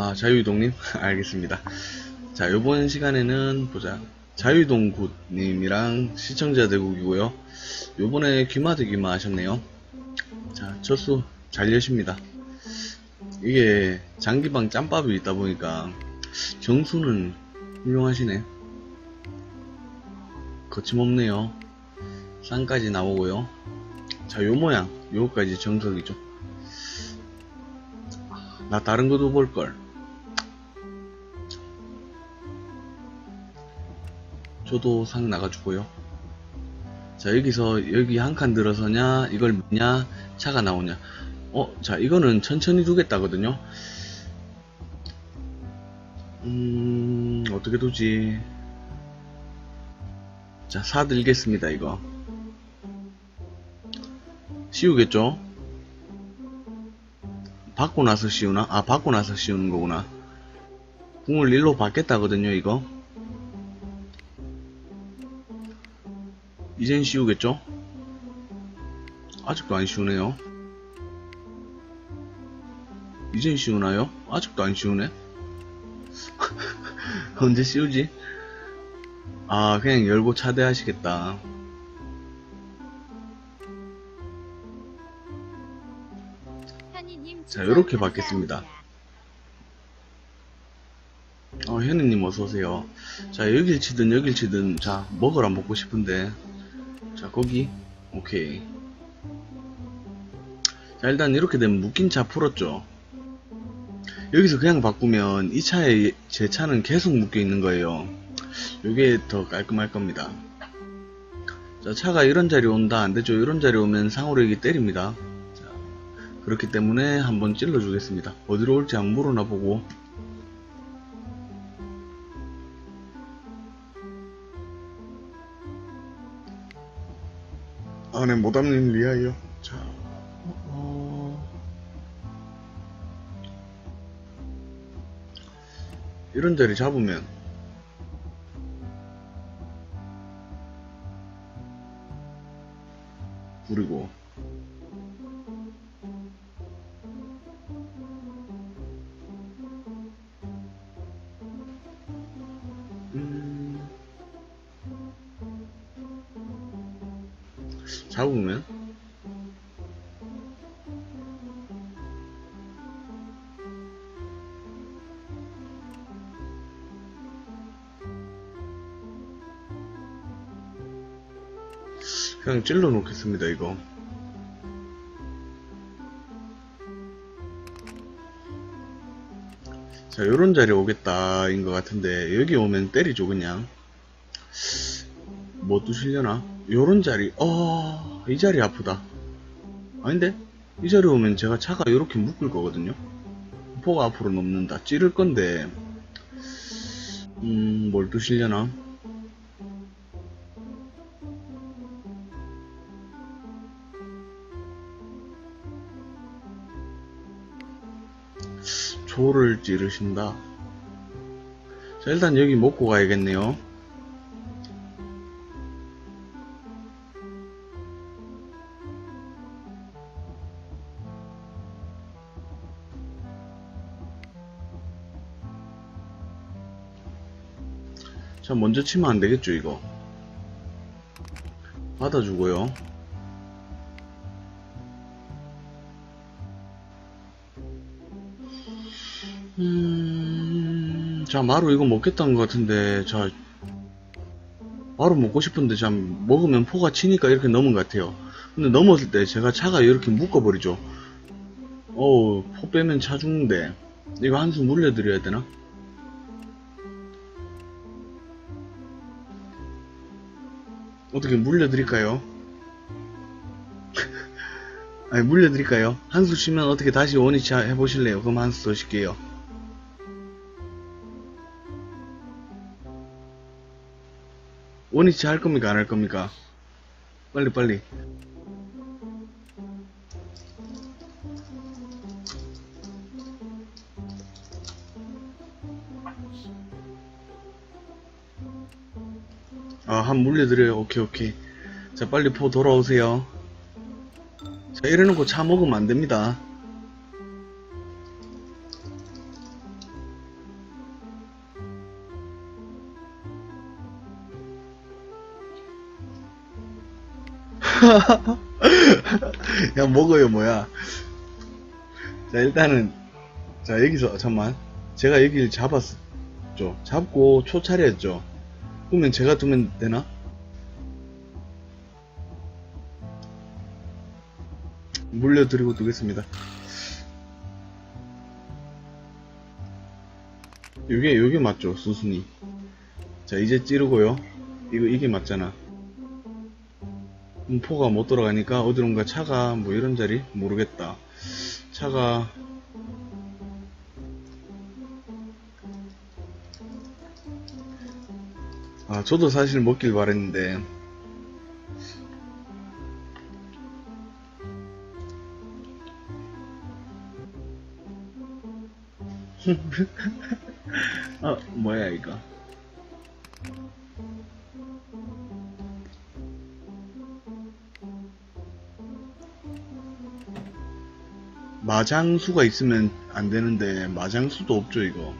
아, 자유이동님? 알겠습니다. 자, 요번 시간에는 보자. 자유이동 굿님이랑 시청자 대국이고요. 요번에 귀마대 귀마 하셨네요. 자, 저수 잘 여십니다. 이게 장기방 짬밥이 있다 보니까 정수는 훌륭하시네. 거침없네요. 쌍까지 나오고요. 자, 요 모양, 요거까지 정석이죠. 나 다른 것도 볼걸. 저도 상 나가주고요. 자, 여기서 여기 한 칸 들어서냐, 이걸 미냐, 차가 나오냐. 어, 자, 이거는 천천히 두겠다거든요. 음, 어떻게 두지? 자, 사 들겠습니다, 이거. 씌우겠죠? 받고 나서 씌우나? 아, 받고 나서 씌우는 거구나. 궁을 일로 받겠다거든요, 이거. 이젠 씌우겠죠? 아직도 안 씌우네요. 이젠 씌우나요? 아직도 안 씌우네? 언제 씌우지? 아, 그냥 열고 차대하시겠다. 자, 요렇게. 받겠습니다. 어, 현우님 어서오세요. 자, 여길 치든 여길 치든, 자, 먹으라 먹고 싶은데. 자, 거기. 오케이. 자, 일단 이렇게 되면 묶인 차 풀었죠. 여기서 그냥 바꾸면 이 차에 제 차는 계속 묶여 있는 거예요. 요게 더 깔끔할 겁니다. 자, 차가 이런 자리 온다, 안 되죠. 이런 자리 오면 여기 때립니다. 자, 그렇기 때문에 한번 찔러 주겠습니다. 어디로 올지 안 물어나 보고. 아, 네, 못 잡는 리아이요. 자, 어... 이런 자리 잡으면. 그리고 잡으면? 그냥 찔러 놓겠습니다 이거. 자 요런 자리 오겠다 인 것 같은데 여기 오면 때리죠 그냥. 뭐 두실려나 요런 자리. 어 이 자리 아프다. 아닌데? 이 자리 오면 제가 차가 이렇게 묶을 거거든요. 포가 앞으로 넘는다. 찌를 건데. 음뭘 두실려나? 조를 찌르신다. 자, 일단 여기 먹고 가야겠네요. 자, 먼저 치면 안 되겠죠, 이거. 받아주고요. 음, 자, 마루 이거 먹겠다는 것 같은데, 자, 마루 먹고 싶은데, 참, 먹으면 포가 치니까 이렇게 넘은 것 같아요. 근데 넘었을 때 제가 차가 이렇게 묶어버리죠. 어우, 포 빼면 차 죽는데, 이거 한수 물려드려야 되나? 어떻게 물려드릴까요? 아니, 물려드릴까요? 한수 쉬면 어떻게 다시 원위치 해보실래요? 그럼 한 수더 쉴게요. 원위치 할 겁니까? 안 할 겁니까? 빨리, 빨리. 한 물려드려요. 오케이, 오케이. 자, 빨리 포 돌아오세요. 자, 이러놓고 차 먹으면 안 됩니다. 야, 먹어요, 뭐야. 자, 일단은, 자, 여기서, 잠만. 제가 여기를 잡았죠. 잡고 초차례했죠. 그러면 제가 두면 되나? 물려드리고 두겠습니다. 요게 요게 맞죠 수순이. 자 이제 찌르고요. 이거 이게 맞잖아. 음포가 못 돌아가니까 어디론가 차가 뭐 이런 자리? 모르겠다. 차가 아 저도 사실 먹길 바랬는데. 아 뭐야 이거? 마장수가 있으면 안 되는데 마장수도 없죠 이거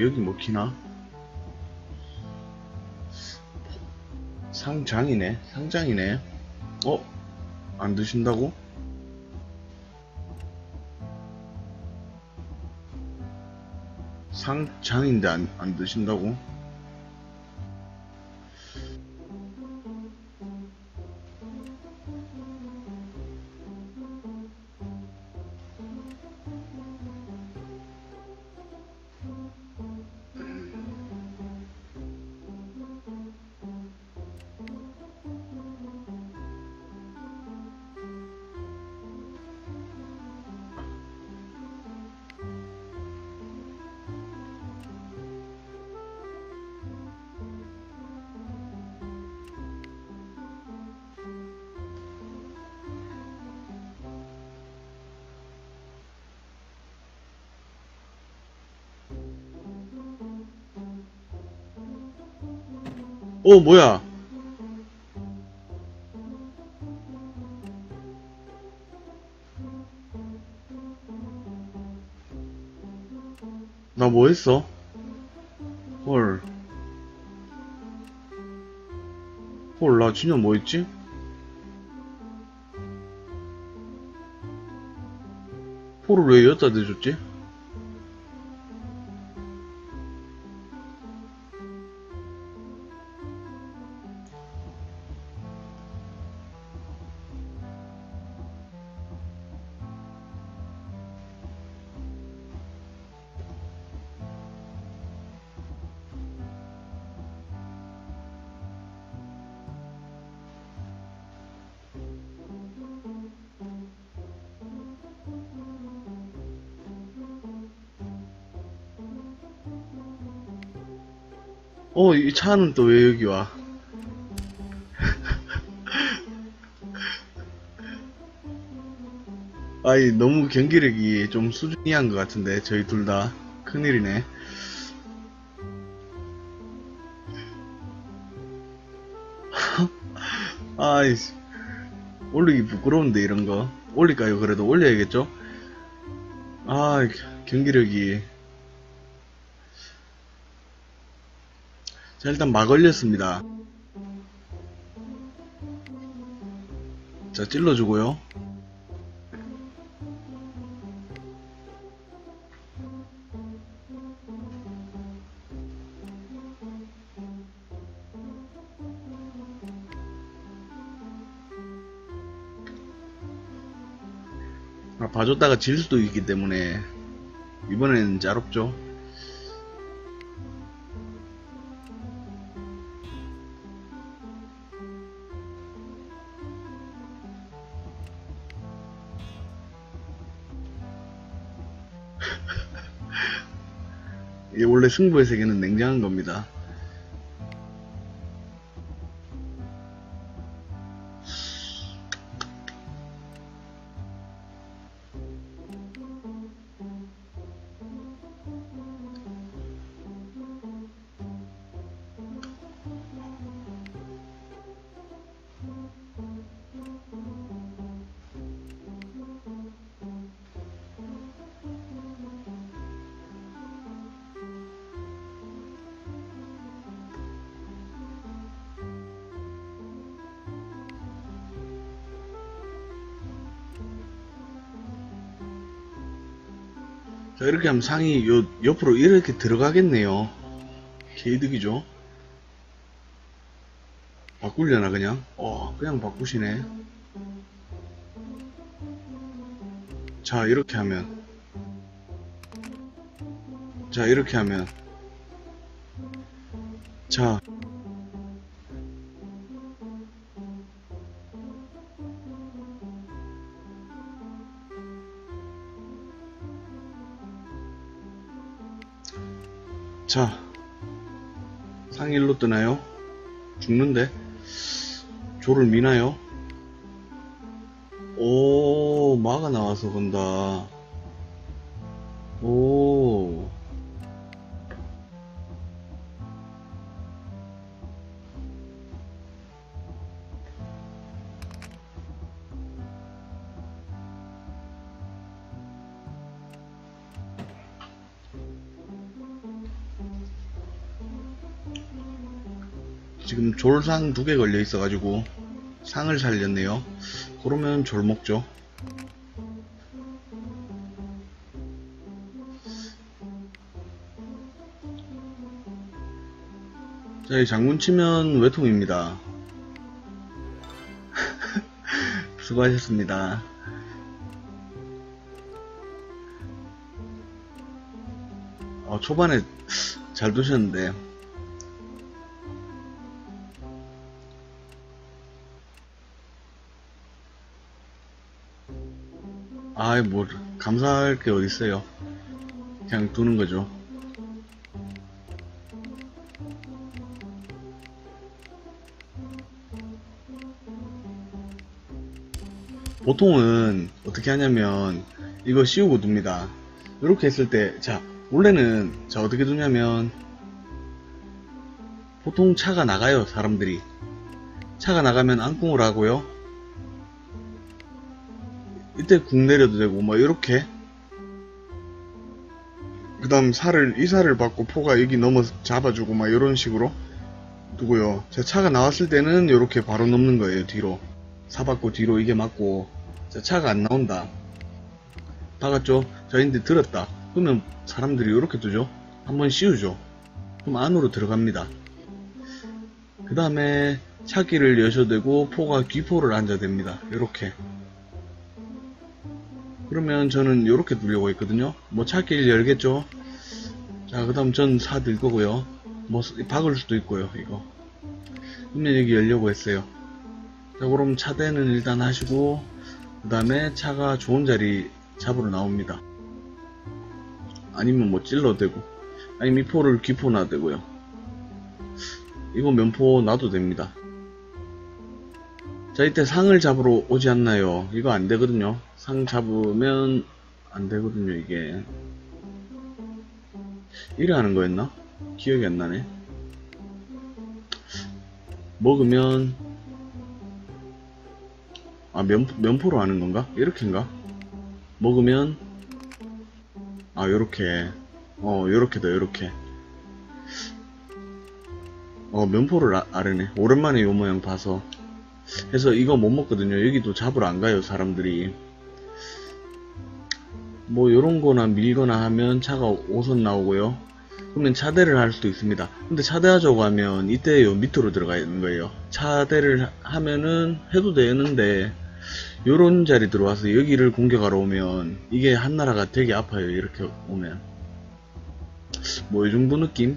여기 먹히나 상장이네 상장이네 어? 안 드신다고? 상장인데 안, 안 드신다고? 어 뭐야 나 뭐 했어? 헐. 헐, 나 진짜 뭐 했지? 포를 왜 여기다 대줬지? 어, 이 차는 또 왜 여기 와? 아이, 너무 경기력이 좀 수준이한 것 같은데, 저희 둘 다. 큰일이네. 아이, 올리기 부끄러운데, 이런 거. 올릴까요? 그래도 올려야겠죠? 아, 경기력이. 자, 일단 막 걸렸습니다. 자, 찔러주고요. 아, 봐줬다가 질 수도 있기 때문에 이번에는 짤없죠. 원래 승부의 세계는 냉정한 겁니다. 자, 이렇게 하면 상이 요, 옆으로 이렇게 들어가겠네요. 개이득이죠. 바꾸려나, 그냥? 어, 그냥 바꾸시네. 자, 이렇게 하면. 자, 이렇게 하면. 자. 자. 상이 일로 뜨나요? 죽는데? 조를 미나요? 오, 마가 나와서 건다. 오. 지금 졸상 두 개 걸려 있어가지고 상을 살렸네요. 그러면 졸 먹죠. 자, 이 장군 치면 외통입니다. 수고하셨습니다. 어, 초반에 잘 두셨는데 아이 뭐 감사할 게 어딨어요. 그냥 두는 거죠. 보통은 어떻게 하냐면 이거 씌우고 둡니다. 이렇게 했을 때 자 원래는 자 어떻게 두냐면 보통 차가 나가요 사람들이. 차가 나가면 안궁을 하고요 이때 궁 내려도 되고 뭐 이렇게. 그 다음 살을 이 살을 받고 포가 여기 넘어 잡아주고 막 이런 식으로. 두고요 제 차가 나왔을 때는 이렇게 바로 넘는 거예요 뒤로. 사 받고 뒤로 이게 맞고. 자, 차가 안 나온다. 박았죠? 자 근데 들었다. 그러면 사람들이 이렇게 두죠? 한번 씌우죠. 그럼 안으로 들어갑니다. 그 다음에 차기를 여셔도 되고 포가 귀포를 앉아야 됩니다. 이렇게 그러면 저는 이렇게 두려고 했거든요. 뭐 찾기를 열겠죠. 자, 그 다음 전 사들 거고요. 뭐 박을 수도 있고요. 이거. 그러면 여기 열려고 했어요. 자, 그럼 차대는 일단 하시고 그 다음에 차가 좋은 자리 잡으러 나옵니다. 아니면 뭐 찔러도 되고 아니 미포를 귀포 놔도 되고요. 이거 면포 놔도 됩니다. 자, 이때 상을 잡으러 오지 않나요? 이거 안 되거든요. 상 잡으면 안 되거든요, 이게. 이래 하는 거였나? 기억이 안 나네. 먹으면, 아, 면, 면포로 하는 건가? 이렇게인가? 먹으면, 아, 요렇게. 어, 요렇게다, 요렇게. 어, 면포를 아, 아르네. 오랜만에 요 모양 봐서. 해서 이거 못 먹거든요. 여기도 잡으러 안 가요, 사람들이. 뭐 요런 거나 밀거나 하면 차가 5선 나오고요. 그러면 차대를 할 수도 있습니다. 근데 차대하자고 하면 이때 요 밑으로 들어가 있는 거예요. 차대를 하면은 해도 되는데 요런 자리 들어와서 여기를 공격하러 오면 이게 한나라가 되게 아파요. 이렇게 오면. 뭐 이 정도 느낌?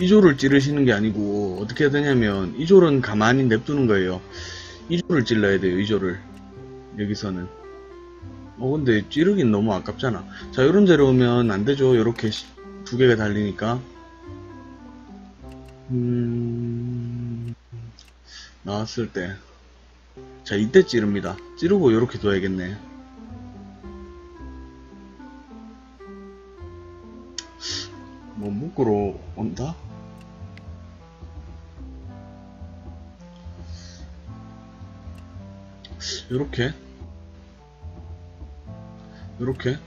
이조를 찌르시는 게 아니고 어떻게 해야 되냐면 이조는 가만히 냅두는 거예요. 이조를 찔러야 돼요. 이조를 여기서는. 어 근데 찌르긴 너무 아깝잖아. 자 이런 자리 오면 안 되죠. 이렇게 두 개가 달리니까. 음 나왔을 때. 자 이때 찌릅니다. 찌르고 이렇게 둬야겠네. 뭐 먹으러 온다? 요렇게? 요렇게?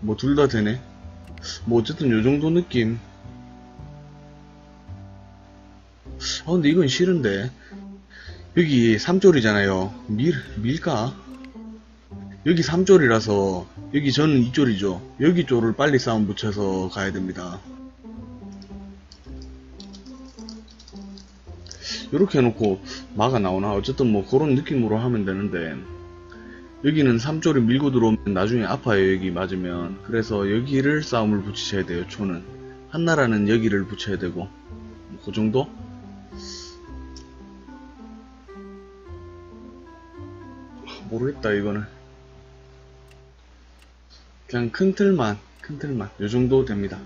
뭐 둘 다 되네. 뭐 어쨌든 요정도 느낌. 아 근데 이건 싫은데. 여기 3졸이잖아요. 밀, 밀까? 여기 3졸이라서 여기 저는 2졸이죠. 여기 졸을 빨리 싸움 붙여서 가야 됩니다. 이렇게 해놓고 마가 나오나? 어쨌든 뭐 그런 느낌으로 하면 되는데. 여기는 3졸이 밀고 들어오면 나중에 아파요 여기 맞으면. 그래서 여기를 싸움을 붙이셔야 돼요 초는. 한나라는 여기를 붙여야 되고. 그 정도? 모르겠다 이거는. 그냥 큰 틀만 큰 틀만. 요 정도 됩니다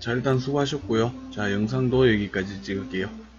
자 일단 수고하셨고요. 자 영상도 여기까지 찍을게요